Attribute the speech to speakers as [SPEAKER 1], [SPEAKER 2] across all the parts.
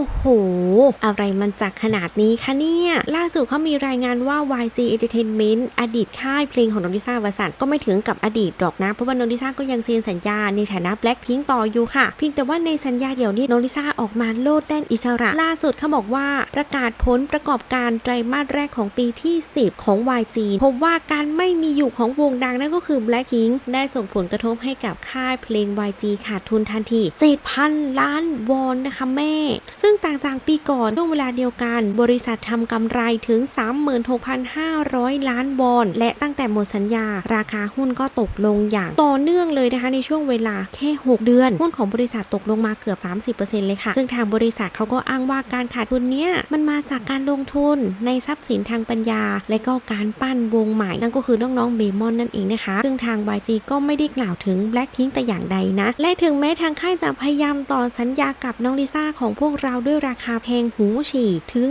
[SPEAKER 1] อ้โห อะไรมันจักขนาดนี้คะเนี่ย ล่าสุดเขามีรายงานว่า YG Entertainment อดีตค่ายเพลงของนนทิสาวสันก็ไม่ถึงกับอดีตหรอกนะ เพราะว่านนทิสาก็ยังเซ็นสัญญาในฐานะ Blackpink ต่ออยู่ค่ะ เพียงแต่ว่าในสัญญาเดี๋ยวนี้นนทิสาออกมาโลดแล่นอิสระ ล่าสุดเขาบอกว่าประกาศผลประกอบการไตรมาสแรกของปีที่ 10 ของ YG พบว่าการไม่มีอยู่ของวงดังนั่นก็คือ Blackpink ได้ส่งผลกระทบให้กับค่ายเพลง YG ขาดทุนทันที7,000 ล้านวอนนะคะแม่ซึ่งึ่งต่างจากปีก่อนช่วงเวลาเดียวกัน บริษัททำกำไรถึง 36,500 ล้านวอน และตั้งแต่หมดสัญญา ราคาหุ้นก็ตกลงอย่างต่อเนื่องเลยนะคะในช่วงเวลาแค่ 6 เดือน หุ้นของบริษัทตกลงมาเกือบ 30%เลยค่ะ ซึ่งทางบริษัทเขาก็อ้างว่าการขาดทุนเนี้ยมันมาจากการลงทุนในทรัพย์สินทางปัญญา และก็การปั้นวงใหม่นั่นก็คือน้องๆเบมอนนั่นเองนะคะ ซึ่งทาง YG ก็ไม่ได้กล่าวถึง Blackpink แต่อย่างใดนะ และถึงแม้ทางค่ายจะพยายามต่อสัญญากับน้องลิซ่าของพวกเราด้วยราคาแพงหูฉี่ถึง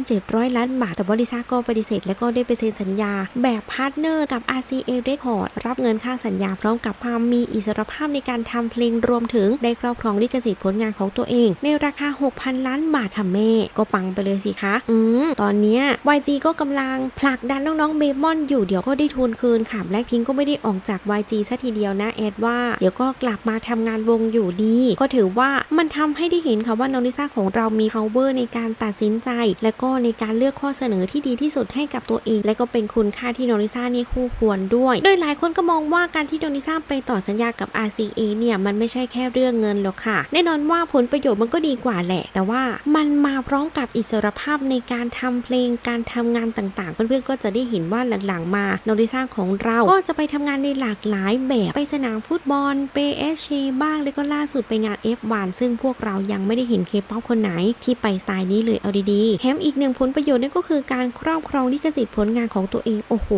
[SPEAKER 1] 2,700 ล้านบาท แต่ว่าลิซ่าก็ปฏิเสธและก็ได้ไปเซ็นสัญญา แบบพาร์ทเนอร์กับ RCA Record รับเงินค่าสัญญาพร้อมกับความมีอิสรภาพในการทำเพลงรวมถึงได้ครอบครองลิขสิทธิ์ผลงานของตัวเอง ในราคา 6,000 ล้านบาทค่ะแม่ ก็ปังไปเลยสิคะ อืม ตอนนี้ YG ก็กำลังผลักดันน้องๆเบมอนอยู่เดี๋ยวก็ได้ทุนคืนค่ะแบล็คพิงก็ไม่ได้ออกจาก YG ซะทีเดียวนะแอดว่า เดี๋ยวก็กลับมาทำงานวงอยู่ดี ก็ถือว่ามันทำให้ได้เห็นค่ะว่าน้องลิซ่าของเรามี power ในการตัดสินใจ และก็ในการเลือกข้อเสนอที่ดีที่สุดให้กับตัวเอง และก็เป็นคุณค่าที่น้องลิซ่านี่คู่ควรด้วย โดยหลายคนก็มองว่าการที่น้องลิซ่าไปต่อสัญญากับ RCA เนี่ยมันไม่ใช่แค่เรื่องเงินหรอกค่ะ แน่นอนว่าผลประโยชน์มันก็ดีกว่าแหละ แต่ว่ามันมาพร้อมกับอิสรภาพในการทำเพลงการทำงานต่างๆ เพื่อนๆก็จะได้เห็นว่าหลังๆมาโน้องลิซ่าของเราก็จะไปทำงานในหลากหลายแบบไปสนามฟุตบอลไปเอชบ้างแล้วก็ล่าสุดไปงาน F1 ซึ่งพวกเรายังไม่ได้เห็นเคป๊อปคนไหนที่ไปสไตล์นี้เลยเอาดีๆแถมอีกหนึ่งผลประโยชน์นั่นก็คือการครอบครองลิขสิทธิ์ผลงานของตัวเองโอ้โห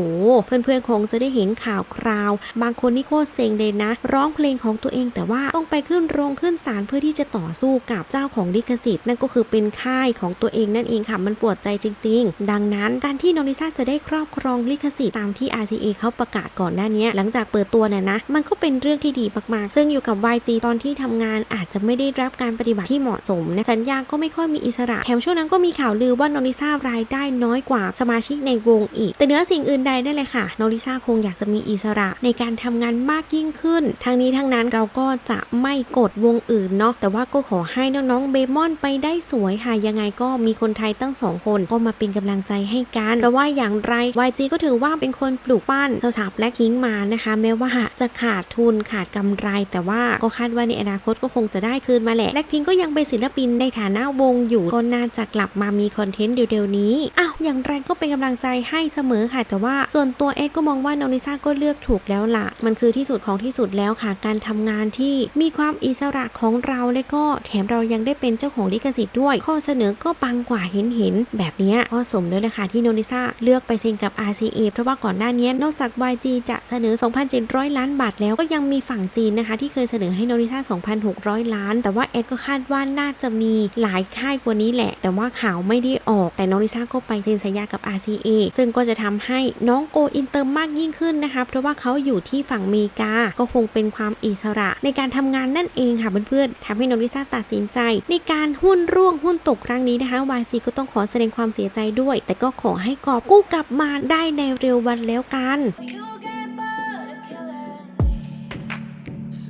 [SPEAKER 1] เพื่อนๆคงจะได้เห็นข่าวคราว บางคนนี่โคตรเซ็งเลยนะ ร้องเพลงของตัวเองแต่ว่าต้องไปขึ้นโรงขึ้นศาลเพื่อที่จะต่อสู้กับเจ้าของลิขสิทธิ์นั่นก็คือเป็นค่ายของตัวเองนั่นเองค่ะมันปวดใจจริง ๆ ดังนั้นการที่น้องลิซ่าจะได้ครอบครองลิขสิทธิ์ตามที่ RCA เขาประกาศก่อนหน้านี้หลังจากเปิดตัวเนี่ยนะมันก็เป็นเรื่องที่ดีมากๆ ซึ่งอยู่กับ YG ตอนที่ทำงานอาจจะไม่ได้รับการปฏิบัติที่เหมาะสมนะสัญญาก็ไม่ค่อยมีอิสระ แถมช่วงนั้นก็มีข่าวลือว่านองลิซ่ารายได้น้อยกว่าสมาชิกในวงอีก แต่เนื้อสิ่งอื่นใดนั่นเลยค่ะนองลิซ่าคงอยากจะมีอิสระในการทำงานมากยิ่งขึ้น ทั้งนี้ทั้งนั้นเราก็จะไม่กดวงอื่นเนาะแต่ว่าก็ขอให้น้องๆเบมอนไปได้สวยค่ะยังไงก็มีคนไทยตั้งสองคนก็มาเป็นกำลังใจให้กันเพราะว่าอย่างไร YG ก็ถือว่าเป็นคนปลูกปั้นสาวๆและคิงมานะคะแม้ว่าจะขาดทุนขาดกำไร แต่ว่าก็คาดว่าในอนาคตก็คงจะได้คืนมาแหละแล็คพิงก็ยังเป็นศิลปินใฐานะวงอยู่ก็น่าจะกลับมามีคอนเทนต์เร็วๆนี้อ้าวอย่างไรก็เป็นกำลังใจให้เสมอค่ะ แต่ว่าส่วนตัวเอ็ดก็มองว่าน้องลิซ่าก็เลือกถูกแล้วล่ะ มันคือที่สุดของที่สุดแล้วค่ะ การทำงานที่มีความอิสระของเราและก็แถมเรายังได้เป็นเจ้าของลิขสิทธิ์ด้วย ข้อเสนอก็ปังกว่าเห็นเห็นแบบนี้ก็สมแล้วเลยค่ะที่น้องลิซ่าเลือกไปเซ็นกับ RCA เพราะว่าก่อนหน้านี้นอกจาก YG จะเสนอ 2,700 ล้านบาทแล้วก็ยังมีฝั่งจีนนะคะ ที่เคยเสนอให้น้องลิซ่า 2,600 ล้าน แต่ว่าเอ็ดก็คาดว่าน่าจะมีหลายค่ายกว่านี้แหละ แต่ว่าข่าวไม่ได้ออก แต่น้องลิซ่าก็ไปเซ็นสัญญากับ RCA ซึ่งก็จะทำให้น้องโกอินเตอร์มากยิ่งขึ้นนะคะ เพราะว่าเขาอยู่ที่ฝั่งเมกา ก็คงเป็นความอิสระ ในการทำงานนั่นเองค่ะเพื่อนๆทำให้น้องลิซ่าตัดสินใจ ในการหุ้นร่วงหุ้นตกครั้งนี้นะคะ YG ก็ต้องขอแสดงความเสียใจด้วย แต่ก็ขอให้กอบกู้กลับมาได้ในเร็ววันแล้วกัน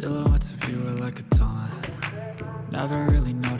[SPEAKER 2] Silhouettes of you are like a taunt. Never really know just